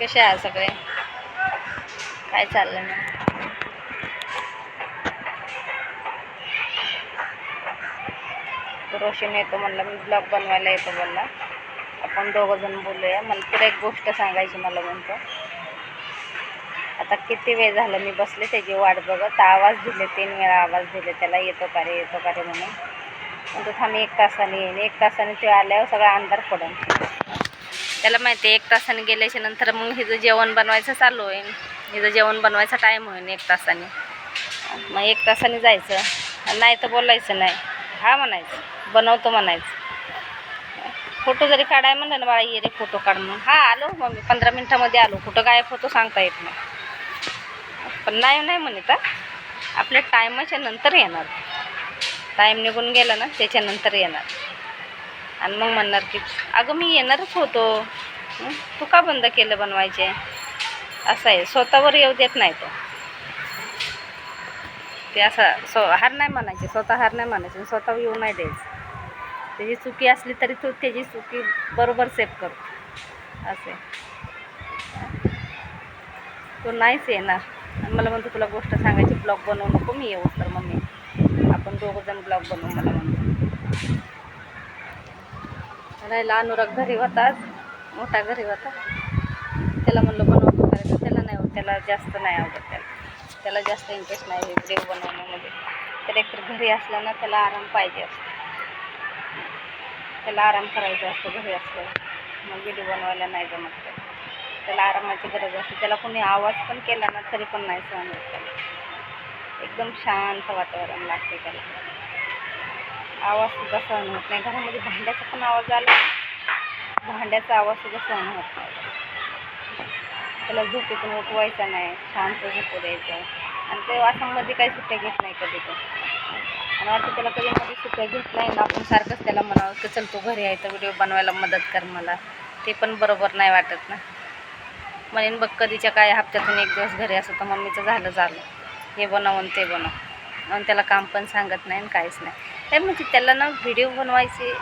कसे आहे सगळे? काय चाललं ना रोशन येतो म्हणलं मी ब्लॉग बनवायला येतो बोलला आपण दोघं जण बोलूया. मला तुला एक गोष्ट सांगायची मला म्हणतो. आता किती वेळ झालं मी बसले त्याची वाट बघत. आवाज दिले तीन वेळा आवाज दिले. त्याला येतो का रे येतो का रे म्हणून. म्हणतो थांब एक तासाने येईन. एक तासाने ते आल्यावर सगळा अंधार पडेल. त्याला माहिती आहे एक तासाने गेल्याच्यानंतर मग हिचं जेवण बनवायचं चालू होईल. हिचं जेवण बनवायचा टाईम होईल एक तासाने. मग एक तासाने जायचं. नाही तर बोलायचं नाही. हा म्हणायचं. बनवतो म्हणायचं. फोटो जरी काढाय म्हणलं ना बाळा ये रे फोटो काढ मग हा आलो मग मी. पंधरा मिनटामध्ये आलो. कुठं काय फोटो सांगता येत नाही. पण नाही नाही म्हणे तर आपल्या टायमाच्या नंतर येणार. टाईम निघून गेला ना त्याच्यानंतर येणार. आणि मग म्हणणार की अगं मी येणारच होतो. तू का बंद केलं बनवायचे? असं आहे. स्वतःवर येऊ देत नाही तो. ते असं स्व हार नाही म्हणायचे. स्वतः हार नाही म्हणायचे. स्वतः येऊ नाही द्यायचं. त्याची चुकी असली तरी तू त्याची चुकी बरोबर सेफ करतो असे तो नाहीच येणार. आणि मला म्हणतो तुला गोष्ट सांगायची ब्लॉग बनवू नको. मी येऊ तर मम्मी. आपण दोघं जण ब्लॉग बनवू मला म्हणतो. राहिला अनुराग घरी होताच मोठा घरी होता. त्याला म्हणलं बनवतो करायचं त्याला नाही होत त्याला जास्त नाही आवडत त्याला. त्याला जास्त इंटरेस्ट नाही देव बनवण्यामध्ये. तर एकतर घरी असला ना त्याला आराम पाहिजे असतो. त्याला आराम करायचा असतो घरी असल्यावर. मग व्हिडिओ बनवायला नाही जमत त्याला. त्याला आरामाची गरज असते. त्याला कोणी आवाज पण केला ना तरी पण नाही सहन होत त्याला. एकदम शांत वातावरण लागते त्याला. आवाज सुद्धा सहन होत नाही. घरामध्ये भांड्याचा पण आवाज आला भांड्याचा आवाज सुद्धा सहन होत नाही. त्याला झोपेतून उठवायचा नाही. शांत झोपू द्यायचं. आणि ते वासामध्ये काही सुट्ट्या घेत नाही कधी तो आणि वाटतं त्याला कधी मध्ये सुट्ट्या घेत नाही ना. आपण सारखंच त्याला म्हणावं की चल तू घरी आहे तर व्हिडिओ बनवायला मदत कर मला. ते पण बरोबर नाही वाटत ना. म्हणेन बघ कधीच्या काय हप्त्यातून एक दिवस घरी असं तर मम्मीचं झालं झालं. हे बनव ते बनव. आणि त्याला काम पण सांगत नाही आणि काहीच नाही. काय म्हणजे त्याला ना व्हिडिओ बनवायचे.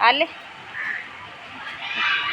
आले.